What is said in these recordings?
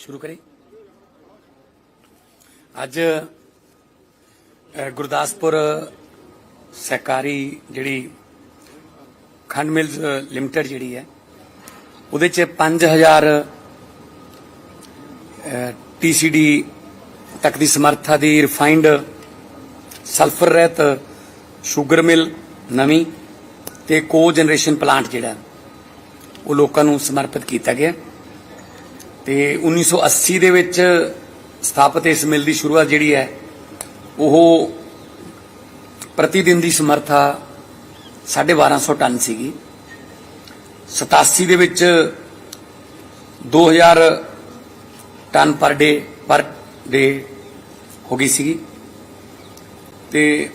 ਸ਼ੁਰੂ ਕਰੀ ਅੱਜ ਗੁਰਦਾਸਪੁਰ ਸਹਿਕਾਰੀ ਜਿਹੜੀ ਖੰਡ ਮਿਲਸ ਲਿਮਟਿਡ ਜਿਹੜੀ ਹੈ, ਉਹਦੇ ਚ 5000 ਟੀਸੀਡੀ ਤੱਕ ਦੀ ਸਮਰੱਥਾ ਦੀ ਰਿਫਾਈਨਡ ਸਲਫਰ ਰਹਿਤ ਸ਼ੂਗਰ ਮਿਲ ਨਵੀਂ ਤੇ ਕੋ ਜਨਰੇਸ਼ਨ ਪਲਾਂਟ ਜਿਹੜਾ, ਉਹ ਲੋਕਾਂ ਨੂੰ ਸਮਰਪਿਤ ਕੀਤਾ ਗਿਆ। ਤੇ 1980 ਦੇ ਵਿੱਚ ਸਥਾਪਿਤ ਇਸ ਮਿਲ ਦੀ ਸ਼ੁਰੂਆਤ ਜਿਹੜੀ ਹੈ, ਉਹ ਪ੍ਰਤੀ ਦਿਨ ਦੀ ਸਮਰੱਥਾ 1250 ਟਨ ਸੀਗੀ। 87 ਦੇ ਵਿੱਚ 2000 ਟਨ ਪਰ ਡੇ ਪਰ ਡੇ ਹੋ ਗਈ ਸੀਗੀ। ਤੇ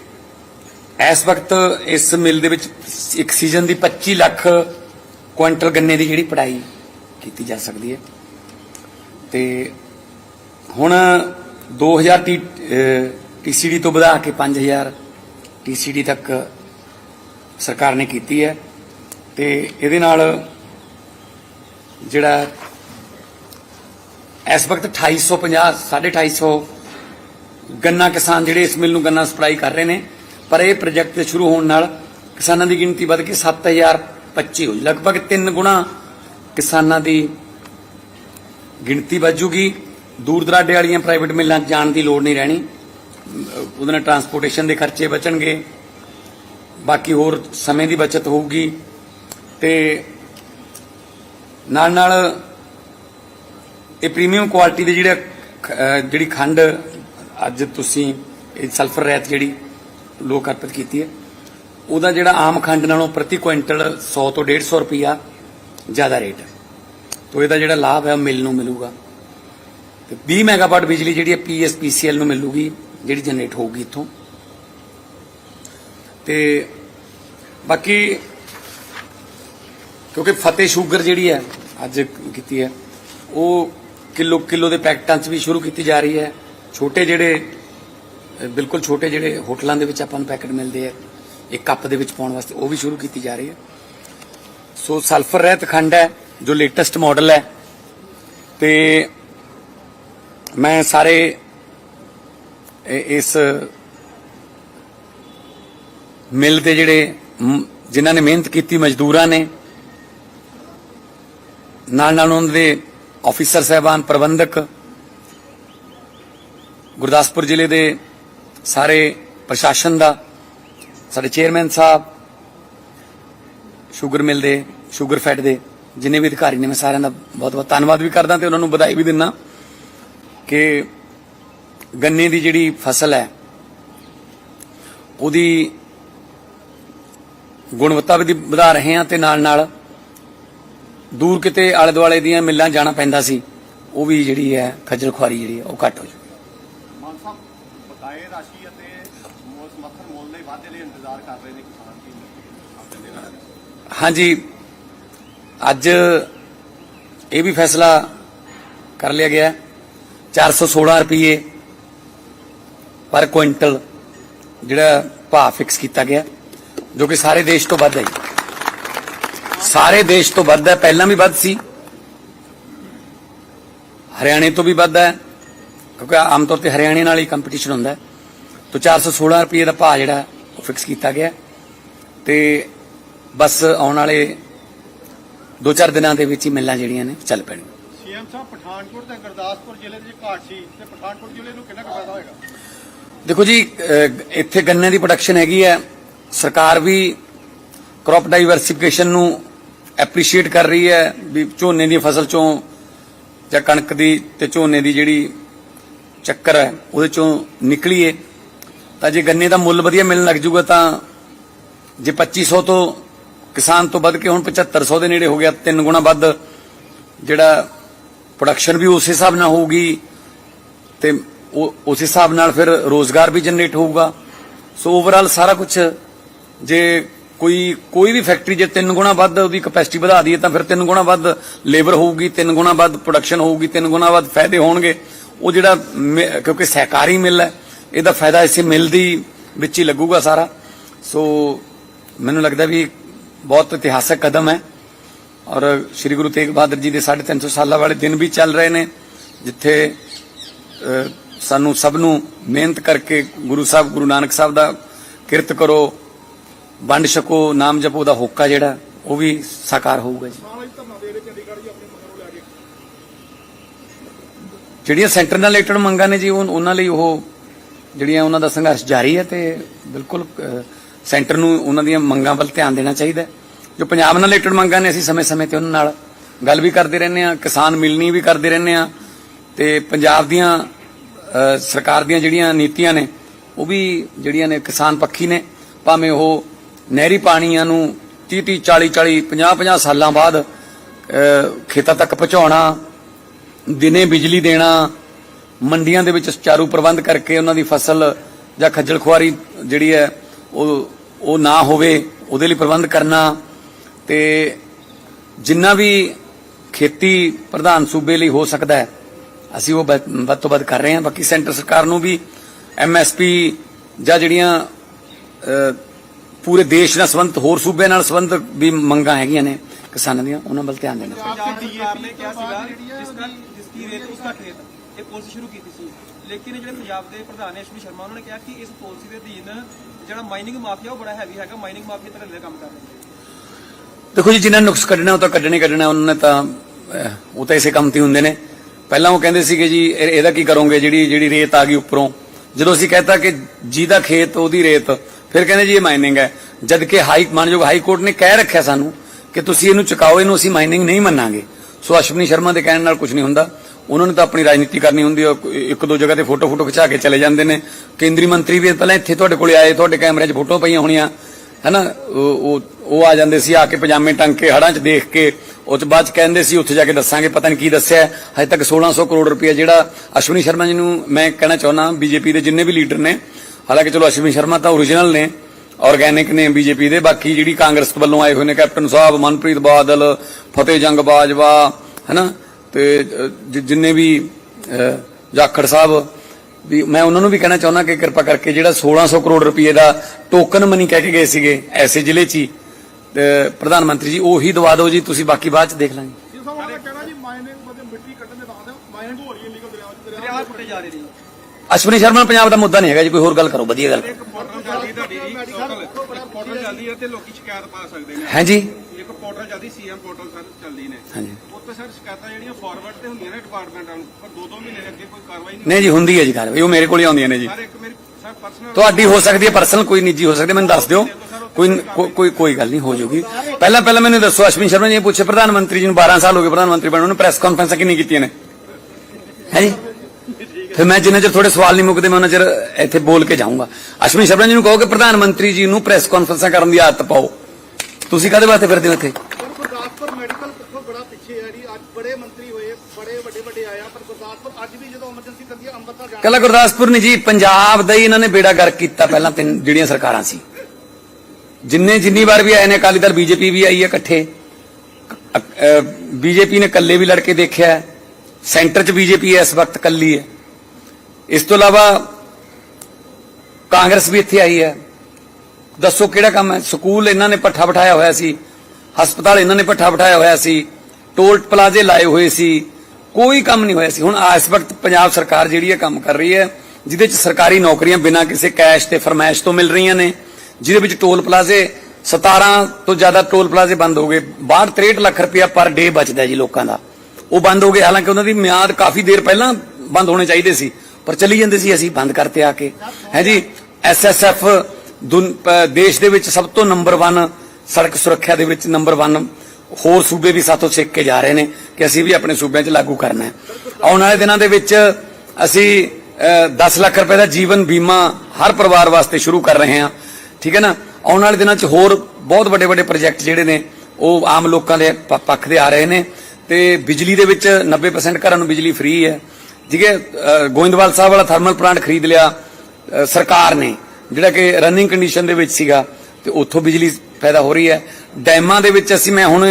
ਇਸ ਵਕਤ ਇਸ ਮਿਲ ਦੇ ਵਿੱਚ ਇੱਕ ਸੀਜ਼ਨ ਦੀ 25 ਲੱਖ ਕੁਇੰਟਲ ਗੰਨੇ ਦੀ ਜਿਹੜੀ ਪੜਾਈ ਕੀਤੀ ਜਾ ਸਕਦੀ ਹੈ। ਤੇ ਹੁਣ 2000 ਟੀ ਟੀਸੀਡੀ ਤੋਂ ਵਧਾ ਕੇ 5000 ਟੀਸੀਡੀ ਤੱਕ ਸਰਕਾਰ ਨੇ ਕੀਤੀ ਹੈ ਤੇ ਇਹਦੇ ਨਾਲ ਜਿਹੜਾ ਇਸ ਵਕਤ 2850 250 ਗੰਨਾ ਕਿਸਾਨ ਜਿਹੜੇ ਇਸ ਮਿਲ ਨੂੰ ਗੰਨਾ ਸਪਲਾਈ ਕਰ ਰਹੇ ਨੇ, ਪਰ ਇਹ ਪ੍ਰੋਜੈਕਟ ਸ਼ੁਰੂ ਹੋਣ ਨਾਲ ਕਿਸਾਨਾਂ ਦੀ ਗਿਣਤੀ ਵੱਧ ਕੇ 7025 ਹੋਈ। ਲਗਭਗ 3 ਗੁਣਾ ਕਿਸਾਨਾਂ ਦੀ ਗਿਣਤੀ ਵੱਜੂਗੀ। ਦੂਰ ਦਰਾਡੇ ਵਾਲੀਆਂ ਪ੍ਰਾਈਵੇਟ ਮਿੱਲਾਂ 'ਚ ਜਾਣ ਦੀ ਲੋੜ ਨਹੀਂ ਰਹਿਣੀ। ਉਹਦੇ ਨਾਲ ਟਰਾਂਸਪੋਰਟੇਸ਼ਨ ਦੇ ਖਰਚੇ ਬਚਣਗੇ। ਬਾਕੀ ਹੋਰ ਸਮੇਂ ਦੀ ਬਚਤ ਹੋਊਗੀ। ਤੇ ਨਾਲ ਨਾਲ ਇਹ ਪ੍ਰੀਮੀਅਮ ਕੁਆਲਿਟੀ ਦੇ ਜਿਹੜੇ ਜਿਹੜੀ ਖੰਡ ਅੱਜ ਤੁਸੀਂ ਇਹ ਸਲਫਰ ਰਹਿਤ ਜਿਹੜੀ ਲੋਕ ਅਰਪਿਤ ਕੀਤੀ ਹੈ, ਉਹਦਾ ਜਿਹੜਾ ਆਮ ਖੰਡ ਨਾਲੋਂ ਪ੍ਰਤੀ ਕੁਇੰਟਲ 100 ਤੋਂ 150 ਰੁਪਿਆ ਜ਼ਿਆਦਾ ਰੇਟ ਹੈ। ਤੋ ਇਹਦਾ ਜਿਹੜਾ ਲਾਭ ਹੈ ਮਿਲ ਨੂੰ ਮਿਲੂਗਾ। ਤੇ 20 ਮੈਗਾਵਾਟ ਬਿਜਲੀ ਜਿਹੜੀ ਹੈ ਪੀਐਸਪੀਸੀਐਲ ਨੂੰ ਮਿਲੂਗੀ, ਜਿਹੜੀ ਜਨਰੇਟ ਹੋਊਗੀ ਇੱਥੋਂ। ਤੇ ਬਾਕੀ ਕਿਉਂਕਿ ਫਤਿਹ ਸ਼ੂਗਰ ਜਿਹੜੀ ਹੈ, ਅੱਜ ਕੀਤੀ ਹੈ, ਉਹ ਕਿਲੋ ਕਿਲੋ ਦੇ ਪੈਕਟਾਂ 'ਚ ਵੀ ਸ਼ੁਰੂ ਕੀਤੀ ਜਾ ਰਹੀ ਹੈ। ਛੋਟੇ ਜਿਹੜੇ ਬਿਲਕੁਲ ਛੋਟੇ ਜਿਹੜੇ ਹੋਟਲਾਂ ਦੇ ਵਿੱਚ ਆਪਾਂ ਨੂੰ ਪੈਕਟ ਮਿਲਦੇ ਆ ਇੱਕ ਕੱਪ ਦੇ ਵਿੱਚ ਪਾਉਣ ਵਾਸਤੇ ਉਹ ਵੀ ਸ਼ੁਰੂ ਕੀਤੀ ਜਾ ਰਹੀ ਹੈ। ਸੋ ਸਲਫਰ ਰਹਿਤ ਖੰਡ ਹੈ ਜੋ ਲੇਟੈਸਟ ਮਾਡਲ ਹੈ, ਤੇ ਮੈਂ ਸਾਰੇ ਇਸ ਮਿਲ ਦੇ ਜਿਹੜੇ ਜਿਨ੍ਹਾਂ ਨੇ ਮਿਹਨਤ ਕੀਤੀ, ਮਜ਼ਦੂਰਾਂ ਨੇ ਨਾਲ ਨਾਲ ਉਹਨਾਂ ਦੇ ਆਫੀਸਰ ਸਹਿਬਾਨ, ਪ੍ਰਬੰਧਕ, ਗੁਰਦਾਸਪੁਰ ਜ਼ਿਲ੍ਹੇ ਦੇ ਸਾਰੇ ਪ੍ਰਸ਼ਾਸਨ ਦਾ, ਸਾਡੇ ਚੇਅਰਮੈਨ ਸਾਹਿਬ ਸ਼ੂਗਰ ਮਿਲ ਦੇ ਸ਼ੂਗਰ ਫੈਟ ਦੇ ਜਿੰਨੇ ਵੀ ਅਧਿਕਾਰੀ ਨੇ ਮੈਂ ਸਾਰਿਆਂ ਦਾ ਬਹੁਤ ਬਹੁਤ ਧੰਨਵਾਦ ਵੀ ਕਰਦਾ ਤੇ ਉਹਨਾਂ ਨੂੰ ਵਧਾਈ ਵੀ ਦਿੰਦਾ ਕਿ ਗੰਨੇ ਦੀ ਜਿਹੜੀ ਫਸਲ ਹੈ ਉਹਦੀ ਗੁਣਵੱਤਾ ਵੀ ਵਧਾ ਰਹੇ ਹਾਂ ਤੇ ਨਾਲ ਨਾਲ ਦੂਰ ਕਿਤੇ ਆਲੇ ਦੁਆਲੇ ਦੀਆਂ ਮਿੱਲਾਂ ਜਾਣਾ ਪੈਂਦਾ ਸੀ ਉਹ ਵੀ ਜਿਹੜੀ ਹੈ ਖੱਜਲ ਖੁਆਰੀ ਜਿਹੜੀ ਹੈ ਉਹ ਘੱਟ ਹੋ ਜਾਊਗੀ। ਮਾਨ ਸਾਹਿਬ ਬਕਾਏ ਰਾਸ਼ੀ ਅਤੇ ਮੁੱਲ ਸਮਰਥਨ ਮੁੱਲ ਦੇ ਵਾਧੇ ਲਈ ਇੰਤਜ਼ਾਰ ਕਰ ਰਹੇ ਨੇ ਕਿਸਾਨ ਕੀ ਆਪਣੇ ਦੇ ਨਾਲ ਹਾਂਜੀ ਅੱਜ ਇਹ ਵੀ ਫੈਸਲਾ ਕਰ ਲਿਆ ਗਿਆ ਹੈ। 416 ਰੁਪਏ ਪਰ ਕੁਇੰਟਲ ਜਿਹੜਾ ਭਾਅ ਫਿਕਸ ਕੀਤਾ ਗਿਆ, ਜੋ ਕਿ ਸਾਰੇ ਦੇਸ਼ ਤੋਂ ਵੱਧ ਹੈ ਜੀ। ਸਾਰੇ ਦੇਸ਼ ਤੋਂ ਵੱਧ ਹੈ, ਪਹਿਲਾਂ ਵੀ ਵੱਧ ਸੀ ਹਰਿਆਣੇ ਤੋਂ ਵੀ ਵੱਧ ਹੈ, ਕਿਉਂਕਿ ਆਮ ਤੌਰ ਤੇ ਹਰਿਆਣੇ ਨਾਲ ਹੀ ਕੰਪੀਟੀਸ਼ਨ ਹੁੰਦਾ ਹੈ ਤੋਂ 416 ਰੁਪਏ ਦਾ ਭਾਅ ਜਿਹੜਾ ਉਹ ਫਿਕਸ ਕੀਤਾ ਗਿਆ ਹੈ। ਤੇ ਬਸ ਆਉਣ ਵਾਲੇ 2-4 ਦਿਨਾਂ ਦੇ ਵਿੱਚ ਹੀ ਮਿਲਾਂ ਜਿਹੜੀਆਂ ਨੇ ਚੱਲ ਪੈਣਗੀਆਂ। ਸੀਐਮ ਸਾਹਿਬ ਪਠਾਨਕੋਟ ਤੇ ਗੁਰਦਾਸਪੁਰ ਜ਼ਿਲ੍ਹੇ ਦੇ ਘਾਟ ਸੀ ਤੇ ਪਠਾਨਕੋਟ ਜ਼ਿਲ੍ਹੇ ਨੂੰ ਕਿੰਨਾ ਕੁ ਫਾਇਦਾ ਹੋਏਗਾ? ਦੇਖੋ ਜੀ ਇੱਥੇ ਗੰਨੇ ਦੀ ਪ੍ਰੋਡਕਸ਼ਨ ਹੈਗੀ ਹੈ। ਸਰਕਾਰ ਵੀ ਕ੍ਰੌਪ ਡਾਈਵਰਸਿਫਿਕੇਸ਼ਨ ਨੂੰ ਐਪਰੀਸ਼ੀਏਟ ਕਰ ਰਹੀ ਹੈ ਵੀ ਝੋਨੇ ਦੀ ਫਸਲ ਚੋਂ ਜਾਂ ਕਣਕ ਦੀ ਤੇ ਝੋਨੇ ਦੀ ਜਿਹੜੀ ਚੱਕਰ ਹੈ ਉਹਦੇ ਚੋਂ ਨਿਕਲੀਏ। ਤਾਂ ਜੇ ਗੰਨੇ ਦਾ ਮੁੱਲ ਵਧੀਆ ਮਿਲਣ ਲੱਗ ਜੂਗਾ ਤਾਂ ਜੇ 2500 ਤੋਂ ਕਿਸਾਨ ਤੋਂ ਵੱਧ ਕੇ ਹੁਣ 7500 ਦੇ ਨੇੜੇ ਹੋ ਗਿਆ, ਤਿੰਨ ਗੁਣਾ ਵੱਧ। ਜਿਹੜਾ ਪ੍ਰੋਡਕਸ਼ਨ ਵੀ ਉਸੇ ਹਿਸਾਬ ਨਾਲ ਹੋਊਗੀ ਤੇ ਉਸ ਹਿਸਾਬ ਨਾਲ ਫਿਰ ਰੋਜ਼ਗਾਰ ਵੀ ਜਨਰੇਟ ਹੋਊਗਾ। ਸੋ ਓਵਰਆਲ ਸਾਰਾ ਕੁਝ ਜੇ ਕੋਈ ਕੋਈ ਵੀ ਫੈਕਟਰੀ ਜੇ ਤਿੰਨ ਗੁਣਾ ਵੱਧ ਉਹਦੀ ਕਪੈਸਿਟੀ ਵਧਾ ਦਈਏ ਤਾਂ ਫਿਰ ਤਿੰਨ ਗੁਣਾ ਵੱਧ ਲੇਬਰ ਹੋਊਗੀ, ਤਿੰਨ ਗੁਣਾ ਵੱਧ ਪ੍ਰੋਡਕਸ਼ਨ ਹੋਊਗੀ, ਤਿੰਨ ਗੁਣਾ ਵੱਧ ਫਾਇਦੇ ਹੋਣਗੇ। ਉਹ ਜਿਹੜਾ ਮਿ- ਕਿਉਂਕਿ ਸਹਿਕਾਰੀ ਮਿਲ ਹੈ, ਇਹਦਾ ਫਾਇਦਾ ਇਸੇ ਮਿਲ ਦੀ ਵਿੱਚ ਹੀ ਲੱਗੂਗਾ ਸਾਰਾ। ਸੋ ਮੈਨੂੰ ਲੱਗਦਾ ਵੀ ਬਹੁਤ ਇਤਿਹਾਸਕ ਕਦਮ ਹੈ। ਔਰ ਸ੍ਰੀ ਗੁਰੂ ਤੇਗ ਬਹਾਦਰ ਜੀ ਦੇ 350 ਸਾਲਾਂ ਵਾਲੇ ਦਿਨ ਵੀ ਚੱਲ ਰਹੇ ਨੇ, ਜਿੱਥੇ ਸਾਨੂੰ ਸਭ ਨੂੰ ਮਿਹਨਤ ਕਰਕੇ ਗੁਰੂ ਸਾਹਿਬ, ਗੁਰੂ ਨਾਨਕ ਸਾਹਿਬ ਦਾ ਕਿਰਤ ਕਰੋ, ਵੰਡ ਛਕੋ, ਨਾਮ ਜਪੋ ਦਾ ਹੋਕਾ ਜਿਹੜਾ, ਉਹ ਵੀ ਸਾਕਾਰ ਹੋਊਗਾ ਜੀ। ਜਿਹੜੀਆਂ ਸੈਂਟਰ ਨਾਲ ਰਿਲੇਟਡ ਮੰਗਾਂ ਨੇ ਜੀ ਉਹਨਾਂ ਲਈ ਉਹ ਜਿਹੜੀਆਂ ਉਹਨਾਂ ਦਾ ਸੰਘਰਸ਼ ਜਾਰੀ ਹੈ ਤੇ ਬਿਲਕੁਲ ਸੈਂਟਰ ਨੂੰ ਉਹਨਾਂ ਦੀਆਂ ਮੰਗਾਂ ਵੱਲ ਧਿਆਨ ਦੇਣਾ ਚਾਹੀਦਾ ਜੋ ਪੰਜਾਬ ਨਾਲ ਰਿਲੇਟਡ ਮੰਗਾਂ ਨੇ, ਅਸੀਂ ਸਮੇਂ-ਸਮੇਂ ਤੇ ਉਹਨਾਂ ਨਾਲ ਗੱਲ ਵੀ ਕਰਦੇ ਰਹਿੰਦੇ ਆ ਕਿਸਾਨ ਮਿਲਣੀ ਵੀ ਕਰਦੇ ਰਹਿੰਦੇ ਆ ਤੇ ਪੰਜਾਬ ਦੀਆਂ ਸਰਕਾਰ ਦੀਆਂ ਜਿਹੜੀਆਂ ਨੀਤੀਆਂ ਨੇ, ਉਹ ਵੀ ਜਿਹੜੀਆਂ ਨੇ ਕਿਸਾਨ ਪੱਖੀ ਨੇ, ਭਾਵੇਂ ਉਹ ਨਹਿਰੀ ਪਾਣੀਆਂ ਨੂੰ 30 30 40 40 50 50 ਸਾਲਾਂ ਬਾਅਦ ਖੇਤਾਂ ਤੱਕ ਪਹੁੰਚਾਉਣਾ, ਦਿਨੇ ਬਿਜਲੀ ਦੇਣਾ, ਮੰਡੀਆਂ ਦੇ ਵਿੱਚ ਸੁਚਾਰੂ ਪ੍ਰਬੰਧ ਕਰਕੇ ਉਹਨਾਂ ਦੀ ਫਸਲ ਜਾਂ ਖੱਜਲ ਖੁਆਰੀ ਜਿਹੜੀ ਹੈ ਉਹ ਉਹ ਨਾ ਹੋਵੇ, ਉਹਦੇ ਲਈ ਪ੍ਰਬੰਧ ਕਰਨਾ। ਤੇ ਜਿੰਨਾ ਵੀ ਖੇਤੀ ਪ੍ਰਧਾਨ ਸੂਬੇ ਲਈ ਹੋ ਸਕਦਾ ਹੈ, ਅਸੀਂ ਉਹ ਵੱਧ ਤੋਂ ਵੱਧ ਕਰ ਰਹੇ ਹਾਂ। ਬਾਕੀ ਸੈਂਟਰ ਸਰਕਾਰ ਨੂੰ ਵੀ ਐਮਐਸਪੀ ਜਾਂ ਜਿਹੜੀਆਂ ਪੂਰੇ ਦੇਸ਼ ਨਾਲ ਸੰਬੰਧਿਤ ਹੋਰ ਸੂਬਿਆਂ ਨਾਲ ਸੰਬੰਧਿਤ ਵੀ ਮੰਗਾਂ ਹੈਗੀਆਂ ਨੇ ਕਿਸਾਨਾਂ ਦੀਆਂ, ਉਹਨਾਂ ਵੱਲ ਧਿਆਨ ਦੇਣਾ। ਪੰਜਾਬ ਲੇਕਿਨ ਜਿਹੜੇ ਪੰਜਾਬ ਦੇ ਪ੍ਰਧਾਨ ਐਸ਼ਵੀ ਸ਼ਰਮਾ, ਉਹਨਾਂ ਨੇ ਕਿਹਾ ਕਿ ਇਸ ਪਾਲਿਸੀ ਦੇ ਅਧੀਨ ਜਿਹੜਾ ਮਾਈਨਿੰਗ ਮਾਫੀਆ, ਉਹ ਬੜਾ ਹੈਵੀ ਹੈਗਾ। ਮਾਈਨਿੰਗ ਮਾਫੀਆ ਤਰ੍ਹਾਂ ਦੇ ਕੰਮ ਕਰ ਰਹੇ ਦੇਖੋ ਜੀ ਜਿਨ੍ਹਾਂ ਨੁਕਸ ਕੱਢਣਾ, ਉਹ ਤਾਂ ਕੱਢਣੇ ਕੱਢਣਾ, ਉਹਨਾਂ ਨੇ ਤਾਂ ਉਹ ਤਾਂ ਇਸੇ ਕੰਮ ਤੇ ਹੁੰਦੇ ਨੇ। ਪਹਿਲਾਂ ਉਹ ਕਹਿੰਦੇ ਸੀਗੇ ਜੀ ਇਹਦਾ ਕੀ ਕਰੋਗੇ? ਜਿਹੜੀ ਜਿਹੜੀ ਰੇਤ ਆ ਗਈ ਉੱਪਰੋਂ। ਜਦੋਂ ਅਸੀਂ ਕਹਤਾ ਕਿ ਜਿਹਦਾ ਖੇਤ, ਉਹਦੀ ਰੇਤ, ਫਿਰ ਕਹਿੰਦੇ ਜੀ ਇਹ ਮਾਈਨਿੰਗ ਹੈ। ਜਦ ਕਿ ਹਾਈ, ਮਾਨਯੋਗ ਹਾਈ ਕੋਰਟ ਨੇ ਕਹਿ ਰੱਖਿਆ ਸਾਨੂੰ ਕਿ ਤੁਸੀਂ ਇਹਨੂੰ ਚੁਕਾਓ, ਇਹਨੂੰ ਅਸੀਂ ਮਾਈਨਿੰਗ ਨਹੀਂ ਮੰਨਾਂਗੇ। ਸੋ ਅਸ਼ਵਨੀ ਸ਼ਰਮਾ ਦੇ ਕਹਿਣ ਨਾਲ ਕੁਝ ਨਹੀਂ ਹੁੰਦਾ। ਉਹਨਾਂ ਨੂੰ ਤਾਂ ਆਪਣੀ ਰਾਜਨੀਤੀ ਕਰਨੀ ਹੁੰਦੀ ਹੈ, ਉਹ ਇੱਕ ਦੋ ਜਗ੍ਹਾ ਤੇ ਫੋਟੋ ਫੋਟੋ ਖਿਚਾ ਕੇ ਚਲੇ ਜਾਂਦੇ ਨੇ। ਕੇਂਦਰੀ ਮੰਤਰੀ ਵੀ ਪਹਿਲਾਂ ਇੱਥੇ ਤੁਹਾਡੇ ਕੋਲੇ ਆਏ, ਤੁਹਾਡੇ ਕੈਮਰਿਆਂ 'ਚ ਫੋਟੋ ਪਈਆਂ ਹੋਣੀਆਂ, ਹੈਨਾ? ਉਹ, ਉਹ- ਉਹ ਆ ਜਾਂਦੇ ਸੀ, ਆ ਕੇ ਪਜਾਮੇ ਟੰਗ ਕੇ ਹੜਾਂ 'ਚ ਦੇਖ ਕੇ, ਉਹ ਤੋਂ ਬਾਅਦ 'ਚ ਕਹਿੰਦੇ ਸੀ, ਉੱਥੇ ਜਾ ਕੇ ਦੱਸਾਂਗੇ, ਪਤਾ ਨਹੀਂ ਕੀ ਦੱਸਿਆ। ਹਜੇ ਤੱਕ 1600 ਕਰੋੜ ਰੁਪਏ ਜਿਹੜਾ ਅਸ਼ਵਨੀ ਸ਼ਰਮਾ ਜੀ ਨੂੰ ਮੈਂ ਕਹਿਣਾ ਚਾਹੁੰਦਾ, ਬੀਜੇਪੀ ਦੇ ਜਿੰਨੇ ਵੀ ਲੀਡਰ ਨੇ, ਹਾਲਾਂਕਿ ਚਲੋ ਅਸ਼ਵਨੀ ਸ਼ਰਮਾ ਤਾਂ ਓਰੀਜਨਲ ਨੇ ਆਰਗੈਨਿਕ ਨੇ ਬੀਜੇਪੀ ਦੇ, ਬਾਕੀ ਜਿਹੜੀ ਕਾਂਗਰਸ ਵੱਲੋਂ ਆਏ ਹੋਏ ਨੇ, ਕੈਪਟਨ ਸਾਹਿਬ, ਮਨਪ੍ਰੀਤ ਬਾਦਲ, ਫਤਿਹ ਜੰਗ ਬਾਜਵਾ, ਹੈਨਾ? ਤੇ ਜਿੰਨੇ ਵੀ ਜਾਖੜ ਸਾਹਿਬ ਵੀ ਮੈਂ ਉਹਨਾਂ ਨੂੰ ਵੀ ਕਹਿਣਾ ਚਾਹੁੰਦਾ ਕਿ ਕਿਰਪਾ ਕਰਕੇ ਜਿਹੜਾ 1600 ਕਰੋੜ ਰੁਪਏ ਦਾ ਟੋਕਨ ਮਨੀ ਕਹਿ ਕੇ ਗਏ ਸੀਗੇ ਐਸੇ ਜ਼ਿਲ੍ਹੇ 'ਚ ਹੀ ਤੇ ਪ੍ਰਧਾਨ ਮੰਤਰੀ ਜੀ ਉਹੀ ਦਵਾ ਦਿਓ ਜੀ ਤੁਸੀਂ ਬਾਕੀ ਬਾਅਦ 'ਚ ਦੇਖ ਲਾਂਗੇ। ਅਸ਼ਵਨੀ ਸ਼ਰਮਾ ਪੰਜਾਬ ਦਾ ਮੁੱਦਾ ਨਹੀਂ ਹੈਗਾ ਜੀ ਕੋਈ ਹੋਰ ਗੱਲ ਕਰੋ ਵਧੀਆ ਗੱਲ। ਇੱਕ ਪੋਰਟਲ ਚੱਲਦੀ ਤੁਹਾਡੀ ਜੀ ਪੋਰਟਲ ਚੱਲਦੀ ਹੈ ਤੇ ਲੋਕੀ ਸ਼ਿਕਾਇਤ ਪਾ ਸਕਦੇ ਨੇ। ਹੈ ਜੀ? ਇੱਕ ਪੋਰਟਲ ਚੱਲਦੀ ਸੀਐਮ ਪੋਰਟਲ ਸਰ ਚੱਲਦੀ ਨੇ। ਹਾਂਜੀ। ਉੱਤੇ ਸਰ ਸ਼ਿਕਾਇਤਾਂ ਜਿਹੜੀਆਂ ਫਾਰਵਰਡ ਤੇ ਹੁੰਦੀਆਂ ਨੇ ਡਿਪਾਰਟਮੈਂਟਾਂ ਨੂੰ ਪਰ ਦੋ ਦੋ ਮਹੀਨੇ ਦੇ ਅੱਗੇ ਕੋਈ ਕਾਰਵਾਈ ਨਹੀਂ ਨਹੀਂ ਜੀ ਹੁੰਦੀ। ਹੈ ਜੀ ਕਾਰਵਾਈ ਉਹ ਮੇਰੇ ਕੋਲ ਹੀ ਆਉਂਦੀਆਂ ਨੇ ਜੀ। ਸਰ ਇੱਕ ਮੇਰੀ ਸਰ ਪਰਸਨਲ ਤੁਹਾਡੀ ਹੋ ਸਕਦੀ ਹੈ ਪਰਸਨਲ ਕੋਈ ਨਿੱਜੀ ਹੋ ਸਕਦੀ ਮੈਨੂੰ ਦੱਸ ਦਿਓ। ਕੋਈ ਕੋਈ- ਕੋਈ ਗੱਲ ਨਹੀਂ ਹੋ ਜਾਊਗੀ ਪਹਿਲਾਂ ਪਹਿਲਾਂ ਮੈਨੂੰ ਦੱਸੋ ਅਸ਼ਵਨੀ ਸ਼ਰਮਾ ਜੀ ਨੇ ਪੁੱਛਿਆ ਪ੍ਰਧਾਨ ਮੰਤਰੀ ਜੀ ਨੂੰ 12 ਸਾਲ ਹੋ ਗਏ ਪ੍ਰਧਾਨ ਮੰਤਰੀ ਬਣਨ ਨੂੰ ਪ੍ਰੈਸ ਕਾਨਫਰੰਸਾਂ ਕਿੰਨੀ ਕੀਤੀਆਂ ਨੇ? ਹੈ ਜੀ? ਫਿਰ ਮੈਂ ਜਿੰਨਾ ਚਿਰ ਤੁਹਾਡੇ ਸਵਾਲ ਨਹੀਂ ਮੁੱਕਦੇ ਮੈਂ ਉਹਨਾਂ ਚਿਰ ਇੱਥੇ ਬੋਲ ਕੇ ਜਾਊਂਗਾ। ਅਸ਼ਵਨੀ ਸ਼ਰਮਾ ਜੀ ਨੂੰ ਕਹੋ ਕਿ ਪ੍ਰਧਾਨ ਮੰਤਰੀ ਜੀ ਨੂੰ ਪ੍ਰੈਸ ਕਾਨਫਰੰਸਾਂ ਕਰਨ ਦੀ ਆਦਤ ਪਾਓ। ਤੁਸੀਂ ਕਾਹਦੇ ਵਾਸਤੇ ਫਿਰਦੇ ਹੋ ਇੱਥੇ ਪਰ ਗੁਰਦਾਸਪੁਰ ਮੈਡੀਕਲ ਕਿੱਥੋਂ ਬੜਾ ਪਿੱਛੇ ਹੈ ਜੀ ਅੱਜ ਬੜੇ ਮੰਤਰੀ ਹੋਏ ਬੜੇ ਵੱਡੇ ਵੱਡੇ ਆਇਆ ਪਰ ਗੁਰਦਾਸਪੁਰ ਅੱਜ ਵੀ ਜਦੋਂ ਐਮਰਜੈਂਸੀ ਕਰਦੀ ਹੈ ਅੰਮ੍ਰਿਤਸਰ ਜਾਣਾ ਕੱਲਾ ਗੁਰਦਾਸਪੁਰ ਨਹੀਂ ਜੀ ਪੰਜਾਬ ਦਾ ਹੀ ਇਹਨਾਂ ਨੇ ਬੇੜਾ ਗਰਕ ਕੀਤਾ ਪਹਿਲਾਂ ਤਿੰਨ ਜਿਹੜੀਆਂ ਸਰਕਾਰਾਂ ਸੀ ਜਿੰਨੇ ਜਿੰਨੀ ਵਾਰ ਵੀ ਆਏ ਨੇ ਅਕਾਲੀ ਦਲ ਬੀਜੇਪੀ ਵੀ ਆਈ ਹੈ ਇਕੱਠੇ ਬੀਜੇਪੀ ਨੇ ਇਕੱਲੇ ਵੀ ਲੜ ਕੇ ਦੇਖਿਆ ਹੈ। ਸੈਂਟਰ 'ਚ ਬੀਜੇਪੀ ਇਸ ਵਕਤ ਇਕੱਲੀ ਹੈ ਇਸ ਤੋਂ ਇਲਾਵਾ ਕਾਂਗਰਸ ਵੀ ਇੱਥੇ ਆਈ ਹੈ ਦੱਸੋ ਕਿਹੜਾ ਕੰਮ ਹੈ ਸਕੂਲ ਇਹਨਾਂ ਨੇ ਪੱਠਾ ਬਿਠਾਇਆ ਹੋਇਆ ਸੀ ਹਸਪਤਾਲ ਇਹਨਾਂ ਨੇ ਪੱਠਾ ਬਿਠਾਇਆ ਹੋਇਆ ਸੀ ਟੋਲ ਪਲਾਜ਼ੇ ਲਾਏ ਹੋਏ ਸੀ, ਕੋਈ ਕੰਮ ਨਹੀਂ ਹੋਇਆ ਸੀ। ਹੁਣ ਇਸ ਵਕਤ ਪੰਜਾਬ ਸਰਕਾਰ ਜਿਹੜੀ ਹੈ ਕੰਮ ਕਰ ਰਹੀ ਹੈ, ਜਿਹਦੇ 'ਚ ਸਰਕਾਰੀ ਨੌਕਰੀਆਂ ਬਿਨਾਂ ਕਿਸੇ ਕੈਸ਼ ਤੇ ਫਰਮਾਇਸ਼ ਤੋਂ ਮਿਲ ਰਹੀਆਂ ਨੇ, ਜਿਹਦੇ ਵਿੱਚ ਟੋਲ ਪਲਾਜ਼ੇ 17 ਤੋਂ ਜ਼ਿਆਦਾ ਟੋਲ ਪਲਾਜ਼ੇ ਬੰਦ ਹੋ ਗਏ 62 63 ਲੱਖ ਰੁਪਇਆ ਪਰ ਡੇ ਬਚਦਾ ਜੀ ਲੋਕਾਂ ਦਾ। ਉਹ ਬੰਦ ਹੋ ਗਏ, ਹਾਲਾਂਕਿ ਉਹਨਾਂ ਦੀ ਮਿਆਦ ਕਾਫੀ ਦੇਰ ਪਹਿਲਾਂ ਬੰਦ ਹੋਣੇ ਚਾਹੀਦੇ ਸੀ, ਪਰ ਚਲੀ ਜਾਂਦੇ ਸੀ, ਅਸੀਂ ਬੰਦ ਕਰਤੇ ਆ ਕੇ। ਹੈ ਜੀ ਐਸਐਸਐਫ ਦੇਸ਼ ਦੇ ਵਿੱਚ ਸਭ ਤੋਂ ਨੰਬਰ 1 ਸੜਕ ਸੁਰੱਖਿਆ ਦੇ ਵਿੱਚ ਨੰਬਰ 1 ਹੋਰ ਸੂਬੇ ਵੀ ਸਾਥੋਂ ਸਿੱਖ ਕੇ ਜਾ ਰਹੇ ਨੇ ਕਿ ਅਸੀਂ ਵੀ ਆਪਣੇ ਸੂਬਿਆਂ 'ਚ ਲਾਗੂ ਕਰਨਾ ਹੈ। ਆਉਣ ਵਾਲੇ ਦਿਨਾਂ ਦੇ ਵਿੱਚ ਅਸੀਂ ਅ, 10 ਲੱਖ ਰੁਪਏ ਦਾ ਜੀਵਨ ਬੀਮਾ ਹਰ ਪਰਿਵਾਰ ਵਾਸਤੇ ਸ਼ੁਰੂ ਕਰ ਰਹੇ ਹਾਂ। ਠੀਕ ਹੈ ਨਾ? ਆਉਣ ਵਾਲੇ ਦਿਨਾਂ 'ਚ ਹੋਰ ਬਹੁਤ ਵੱਡੇ ਵੱਡੇ ਪ੍ਰੋਜੈਕਟ ਜਿਹੜੇ ਨੇ ਉਹ ਆਮ ਲੋਕਾਂ ਦੇ ਪੱਖ ਦੇ ਆ ਰਹੇ ਨੇ। ਤੇ ਬਿਜਲੀ ਦੇ ਵਿੱਚ 90% ਘਰਾਂ ਨੂੰ ਬਿਜਲੀ ਫ੍ਰੀ ਹੈ। ਠੀਕ ਹੈ? ਗੋਇੰਦਵਾਲ ਸਾਹਿਬ ਵਾਲਾ ਥਰਮਲ ਪਲਾਂਟ ਖਰੀਦ ਲਿਆ ਸਰਕਾਰ ਨੇ ਜਿਹੜਾ ਕਿ ਰਨਿੰਗ ਕੰਡੀਸ਼ਨ ਦੇ ਵਿੱਚ ਸੀਗਾ ਤੇ ਉੱਥੋਂ ਬਿਜਲੀ ਪੈਦਾ ਹੋ ਰਹੀ ਹੈ। ਡੈਮਾਂ ਦੇ ਵਿੱਚ ਅਸੀਂ, ਮੈਂ ਹੁਣ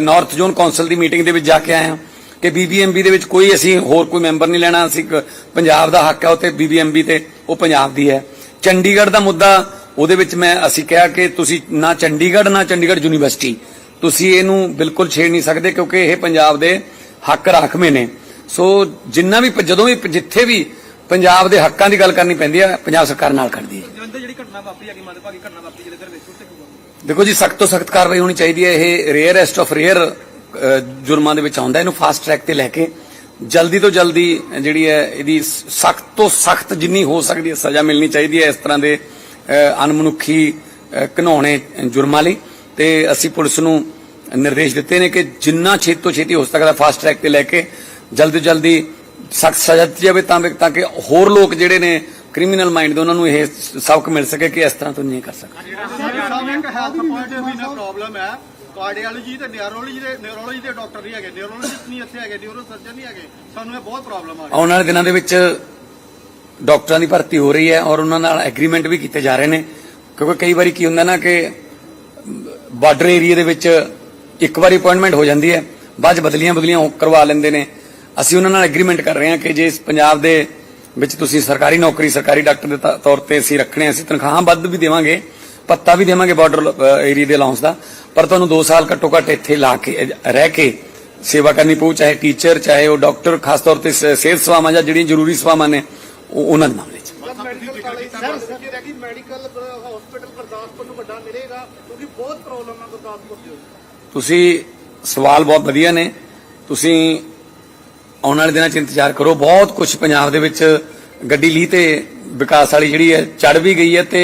ਨਾਰਥ ਜ਼ੋਨ ਕੌਂਸਲ ਦੀ ਮੀਟਿੰਗ ਦੇ ਵਿੱਚ ਜਾ ਕੇ ਆਇਆ ਕਿ ਬੀਬੀਐਮਬੀ ਦੇ ਵਿੱਚ ਕੋਈ ਅਸੀਂ ਹੋਰ ਕੋਈ ਮੈਂਬਰ ਨਹੀਂ ਲੈਣਾ। ਅਸੀਂ ਪੰਜਾਬ ਦਾ ਹੱਕ ਹੈ ਉੱਤੇ ਬੀਬੀਐਮਬੀ ਤੇ ਉਹ ਪੰਜਾਬ ਦੀ ਹੈ। ਚੰਡੀਗੜ੍ਹ ਦਾ ਮੁੱਦਾ, ਉਹਦੇ ਵਿੱਚ ਮੈਂ, ਅਸੀਂ ਕਿਹਾ ਕਿ ਤੁਸੀਂ ਨਾ ਚੰਡੀਗੜ੍ਹ ਨਾ ਚੰਡੀਗੜ੍ਹ ਯੂਨੀਵਰਸਿਟੀ। ਤੁਸੀਂ ਇਹਨੂੰ ਬਿਲਕੁਲ ਛੇੜ ਨਹੀਂ ਸਕਦੇ ਕਿਉਂਕਿ ਇਹ ਪੰਜਾਬ ਦੇ ਹੱਕ ਰਾਖਵੇਂ ਨੇ। ਸੋ, ਜਿੰਨਾ ਵੀ, ਜਦੋਂ ਵੀ ਜਿੱਥੇ ਵੀ ਪੰਜਾਬ ਦੇ ਹੱਕਾਂ ਦੀ ਗੱਲ ਕਰਨੀ ਪੈਂਦੀ ਹੈ, ਪੰਜਾਬ ਸਰਕਾਰ ਨਾਲ ਕਰਦੀ ਹੈ। ਜਿਹੜੀ ਘਟਨਾ ਵਾਪਰੀ, ਹੈਗੀ ਮੰਦਭਾਗੀ ਘਟਨਾ ਵਾਪਰੀ ਜਲੰਧਰ ਵਿੱਚ ਉੱਤੇ ਕੀ ਕਹੋਗੇ? ਦੇਖੋ ਜੀ ਸਖਤ ਤੋਂ ਸਖਤ ਕਾਰਵਾਈ ਹੋਣੀ ਚਾਹੀਦੀ ਹੈ। ਇਹ ਰੇਅਰੈਸਟ ਆਫ ਰੇਅਰ ਜੁਰਮਾਂ ਦੇ ਵਿੱਚ ਆਉਂਦਾ ਇਹਨੂੰ ਫਾਸਟ ਟਰੈਕ ਤੇ ਲੈ ਕੇ ਜਲਦੀ ਤੋਂ ਜਲਦੀ ਜਿਹੜੀ ਹੈ ਇਹਦੀ ਸਖਤ ਤੋਂ ਸਖਤ ਜਿੰਨੀ ਹੋ ਸਕਦੀ ਹੈ ਸਜ਼ਾ ਮਿਲਣੀ ਚਾਹੀਦੀ ਹੈ ਇਸ ਤਰ੍ਹਾਂ ਦੇ ਅਹ, ਅਣਮਨੁੱਖੀ ਅਹ, ਜੁਰਮਾਂ ਲਈ। ਤੇ ਅਸੀਂ ਪੁਲਿਸ ਨੂੰ ਨਿਰਦੇਸ਼ ਦਿੱਤੇ ਨੇ ਕਿ ਜਿੰਨਾ ਛੇਤੀ ਤੋਂ ਛੇਤੀ ਹੋ ਸਕਦਾ ਫਾਸਟ ਟਰੈਕ ਤੇ ਲੈ ਕੇ ਜਲਦੀ ਤੋਂ ਜਲਦੀ ਸਖਤ ਸਜ਼ਾ ਦਿੱਤੀ ਜਾਵੇ ਤਾਂ ਕਿ ਹੋਰ ਲੋਕ ਜਿਹੜੇ ਨੇ ਕ੍ਰਿਮੀਨਲ ਮਾਈਂਡ ਦੇ ਉਹਨਾਂ ਨੂੰ ਇਹ ਸਬਕ ਮਿਲ ਸਕੇ ਕਿ ਇਸ ਤਰ੍ਹਾਂ ਤੋਂ ਨਹੀਂ ਕਰ ਸਕਦੇ ਸਾਹਿਬ ਇੱਕ ਹੈਲਥ ਪੁਆਇੰਟ ਵੀ ਨਾ ਪ੍ਰੋਬਲਮ ਹੈ। ਕਾਰਡੀਓਲੋਜੀ ਤੇ ਨਿਊਰੋਲੋਜੀ ਦੇ ਨਿਊਰੋਲੋਜੀ ਦੇ ਡਾਕਟਰ ਨਹੀਂ ਹੈਗੇ। ਨਿਊਰੋਲੋਜਿਸਟ ਨਹੀਂ ਇੱਥੇ ਹੈਗੇ ਨਿਊਰੋ ਸਰਜਨ ਨਹੀਂ ਹੈਗੇ। ਸਾਨੂੰ ਇਹ ਬਹੁਤ ਪ੍ਰੋਬਲਮ ਆ। ਰਹੀ ਹੈ ਆਉਣ ਵਾਲੇ ਦਿਨਾਂ ਦੇ ਵਿੱਚ ਡਾਕਟਰਾਂ ਦੀ ਭਰਤੀ ਹੋ ਰਹੀ ਹੈ ਔਰ ਉਹਨਾਂ ਨਾਲ ਐਗਰੀਮੈਂਟ ਵੀ ਕੀਤੇ ਜਾ ਰਹੇ ਨੇ। ਕਿਉਂਕਿ ਕਈ ਵਾਰੀ ਕੀ ਹੁੰਦਾ ਨਾ ਕਿ ਬਾਰਡਰ ਏਰੀਆ ਦੇ ਵਿੱਚ ਇੱਕ ਵਾਰੀ ਅਪਾਇੰਟਮੈਂਟ ਹੋ ਜਾਂਦੀ ਹੈ। ਬਾਅਦ ਬਦਲੀਆਂ ਬਦਲੀਆਂ ਕਰਵਾ ਲੈਂਦੇ ਨੇ। ਅਸੀਂ ਉਹਨਾਂ ਨਾਲ ਐਗਰੀਮੈਂਟ ਕਰ ਰਹੇ ਹਾਂ ਕਿ ਜੇ ਇਸ ਪੰਜਾਬ ਦੇ ਵਿੱਚ ਤੁਸੀਂ ਸਰਕਾਰੀ ਨੌਕਰੀ ਸਰਕਾਰੀ ਡਾਕਟਰ ਦੇ ਤੌਰ ਤੇ ਅਸੀਂ ਰੱਖਣੇ ਅਸੀਂ ਤਨਖਾਹਾਂ ਵੱਧ ਵੀ ਦੇਵਾਂਗੇ ਪੱਤਾ ਵੀ ਦੇਵਾਂਗੇ ਬਾਰਡਰ ਏਰੀਆ ਦੇ ਅਲਾਉਂਸ ਦਾ ਪਰ ਤੁਹਾਨੂੰ 2 ਸਾਲ ਘੱਟੋ ਘੱਟ ਇੱਥੇ ਲਾ ਕੇ ਰਹਿ ਕੇ ਸੇਵਾ ਕਰਨੀ ਪਊ ਚਾਹੇ ਟੀਚਰ ਚਾਹੇ ਉਹ ਡਾਕਟਰ ਖਾਸ ਤੌਰ ਤੇ ਸਿਹਤ ਸੇਵਾਵਾਂ ਜਾਂ ਜਿਹੜੀਆਂ ਜ਼ਰੂਰੀ ਸੇਵਾਵਾਂ ਨੇ ਉਹ ਉਹਨਾਂ ਦੇ ਮਾਮਲੇ 'ਚ। ਮੈਡੀਕਲ ਕਾਲਜ ਸਰ ਜੇ ਰਹਿ ਗਈ ਮੈਡੀਕਲ ਹਸਪੀਟਲ ਗੁਰਦਾਸਪੁਰ ਨੂੰ ਵੱਡਾ ਮਿਲੇਗਾ ਕਿਉਂਕਿ ਬਹੁਤ ਪ੍ਰੋਬਲਮ ਹੈ ਗੁਰਦਾਸਪੁਰ 'ਚ ਤੁਸੀਂ ਸਵਾਲ ਬਹੁਤ ਵਧੀਆ ਨੇ ਤੁਸੀਂ ਆਉਣ ਵਾਲੇ ਦਿਨਾਂ 'ਚ ਇੰਤਜ਼ਾਰ ਕਰੋ। ਬਹੁਤ ਕੁਝ ਪੰਜਾਬ ਦੇ ਵਿੱਚ ਗੱਡੀ ਲੀ ਤੇ ਵਿਕਾਸ ਵਾਲੀ ਜਿਹੜੀ ਹੈ ਚੜ ਵੀ ਗਈ ਹੈ ਤੇ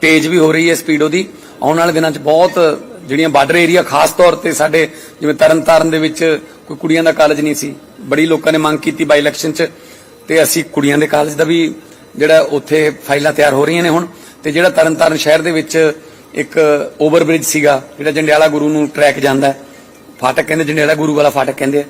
ਤੇਜ਼ ਵੀ ਹੋ ਰਹੀ ਹੈ ਸਪੀਡ ਉਹਦੀ। ਆਉਣ ਵਾਲੇ ਦਿਨਾਂ 'ਚ ਬਹੁਤ ਜਿਹੜੀਆਂ ਬਾਰਡਰ ਏਰੀਆ, ਖਾਸ ਤੌਰ ਤੇ ਸਾਡੇ ਜਿਵੇਂ ਤਰਨਤਾਰਨ ਦੇ ਵਿੱਚ ਕੋਈ ਕੁੜੀਆਂ ਦਾ ਕਾਲਜ ਨਹੀਂ ਸੀ। ਬੜੀ ਲੋਕਾਂ ਨੇ ਮੰਗ ਕੀਤੀ ਬਾਈ ਇਲੈਕਸ਼ਨ 'ਚ ਤੇ ਅਸੀਂ ਕੁੜੀਆਂ ਦੇ ਕਾਲਜ ਦਾ ਵੀ ਜਿਹੜਾ ਉੱਥੇ ਫਾਈਲਾਂ ਤਿਆਰ ਹੋ ਰਹੀਆਂ ਨੇ ਹੁਣ। ਤੇ ਜਿਹੜਾ ਤਰਨਤਾਰਨ ਸ਼ਹਿਰ ਦੇ ਵਿੱਚ ਇੱਕ ਓਵਰ ਬ੍ਰਿਜ ਸੀਗਾ, ਜਿਹੜਾ ਜੰਡਿਆਲਾ ਗੁਰੂ ਨੂੰ ਟਰੈਕ ਜਾਂਦਾ ਫਾਟਕ ਕਹਿੰਦੇ ਜੰਡਿਆਲਾ ਗੁਰੂ ਵਾਲਾ ਫਾਟਕ ਕਹਿੰਦੇ ਆ।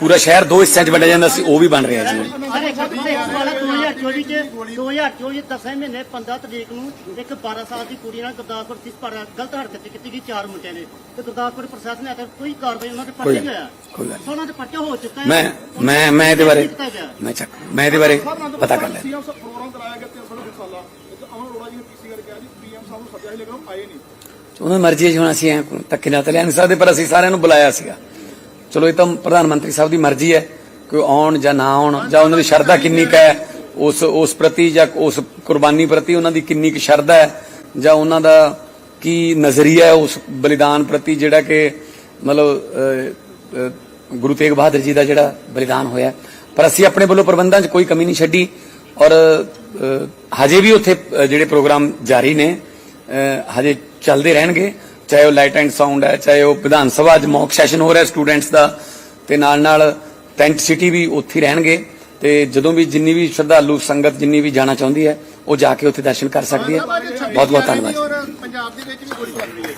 ਪੂਰਾ ਸ਼ਹਿਰ ਦੋ ਹਿੱਸਿਆਂ 'ਚ ਵੰਡਿਆ ਜਾਂਦਾ ਸੀ ਉਹ ਵੀ ਬਣ ਰਿਹਾ ਜੀ। ਅਰੇ ਸਰ ਦੇਖੋ ਵਾਲਾ 2024 ਚ 2024 ਦਸਵੇਂ ਮਹੀਨੇ 15 ਤਰੀਕ ਨੂੰ ਇੱਕ 12 ਸਾਲ ਦੀ ਕੁੜੀ ਨਾਲ ਗੁਰਦਾਸਪੁਰ ਤਿਸ ਪਰ ਗਲਤ ਹਰਕਤ ਕੀਤੀ ਗਈ ਚਾਰ ਮੁੰਡਿਆਂ ਨੇ। ਤੇ ਗੁਰਦਾਸਪੁਰ ਪ੍ਰਸ਼ਾਸਨ ਨੇ ਅਜੇ ਕੋਈ ਕਾਰਵਾਈ ਉਹਨਾਂ ਤੇ ਕੋਈ ਪਰਚਾ ਨਹੀਂ ਗੱਲ- ਹੋਇਆ ਕੋਈ ਗੱਲ ਨਹੀਂ। ਸੋ ਉਹਨਾਂ ਤੇ ਪਰਚਾ ਹੋ ਚੁੱਕਾ ਹੈ। ਮੈਂ ਮੈਂ ਮੈਂ ਇਹਦੇ ਬਾਰੇ। ਮੈਂ ਚੱਕ ਮੈਂ ਇਹਦੇ ਬਾਰੇ ਪਤਾ ਕਰ ਲਿਆ ਪ੍ਰੋਗਰਾਮ ਕਰਾਇਆ ਗਿਆ 300 ਸਾਲਾ ਅਮਨ ਅਰੋੜਾ ਜੀ ਨੇ ਪੀਸੀਆਰ ਕਿਹਾ ਜੀ ਪੀਐਮ ਸਾਹਿਬ ਨੂੰ ਸੱਦਿਆ ਸੀ ਲੇਕਿਨ ਉਹ ਆਏ ਨਹੀਂ। ਉਹਨਾਂ ਦੀ ਮਰਜ਼ੀ ਹੈ ਜੀ ਹੁਣ ਅਸੀਂ ਐਂ ਧੱਕੇ ਨਾਲ ਤਾਂ ਲਿਆ ਨਹੀਂ ਸਕਦੇ ਪਰ ਅਸੀਂ ਸਾਰਿਆਂ ਨੂੰ ਬੁਲਾਇਆ ਸੀਗਾ। ਚਲੋ ਇਹ ਤਾਂ ਪ੍ਰਧਾਨ ਮੰਤਰੀ ਸਾਹਿਬ ਦੀ ਮਰਜ਼ੀ ਹੈ ਕਿ ਉਹ ਆਉਣ ਜਾਂ ਨਾ ਆਉਣ, ਜਾਂ ਉਹਨਾਂ ਦੀ ਸ਼ਰਧਾ ਕਿੰਨੀ ਕੁ ਹੈ, ਉਸ ਉਸ ਪ੍ਰਤੀ ਜਾਂ ਉਸ ਕੁਰਬਾਨੀ ਪ੍ਰਤੀ ਉਹਨਾਂ ਦੀ ਕਿੰਨੀ ਕੁ ਸ਼ਰਧਾ ਹੈ, ਜਾਂ ਉਹਨਾਂ ਦਾ ਕੀ ਨਜ਼ਰੀਆ ਹੈ ਉਸ ਬਲੀਦਾਨ ਪ੍ਰਤੀ ਜਿਹੜਾ ਕਿ ਮਤਲਬ ਗੁਰੂ ਤੇਗ ਬਹਾਦਰ ਜੀ ਦਾ ਜਿਹੜਾ ਬਲੀਦਾਨ ਹੋਇਆ ਪਰ ਅਸੀਂ ਆਪਣੇ ਵੱਲੋਂ ਪ੍ਰਬੰਧਾਂ 'ਚ ਕੋਈ ਕਮੀ ਨਹੀਂ ਛੱਡੀ ਔਰ ਹਜੇ ਵੀ ਉੱਥੇ ਜਿਹੜੇ ਪ੍ਰੋਗਰਾਮ ਜਾਰੀ ਨੇ ਹਜੇ ਚੱਲਦੇ ਰਹਿਣਗੇ। ਚਾਹੇ ਉਹ ਲਾਈਟ ਐਂਡ ਸਾਊਂਡ ਹੈ ਚਾਹੇ ਉਹ ਵਿਧਾਨ ਸਭਾ 'ਚ ਮੌਕ ਸੈਸ਼ਨ ਹੋ ਰਿਹਾ ਸਟੂਡੈਂਟਸ ਦਾ ਤੇ ਨਾਲ ਨਾਲ ਟੈਂਟ ਸਿਟੀ ਵੀ ਉੱਥੇ ਰਹਿਣਗੇ। ਤੇ ਜਦੋਂ ਵੀ ਜਿੰਨੀ ਵੀ ਸ਼ਰਧਾਲੂ ਸੰਗਤ ਜਿੰਨੀ ਵੀ ਜਾਣਾ ਚਾਹੁੰਦੀ ਹੈ ਉਹ ਜਾ ਕੇ ਉੱਥੇ ਦਰਸ਼ਨ ਕਰ ਸਕਦੀ ਹੈ। ਬਹੁਤ ਬਹੁਤ ਧੰਨਵਾਦ। ਪੰਜਾਬ ਦੇ ਵਿੱਚ ਵੀ ਗੋਲੀ ਚੱਲ ਰਹੀ ਹੈ।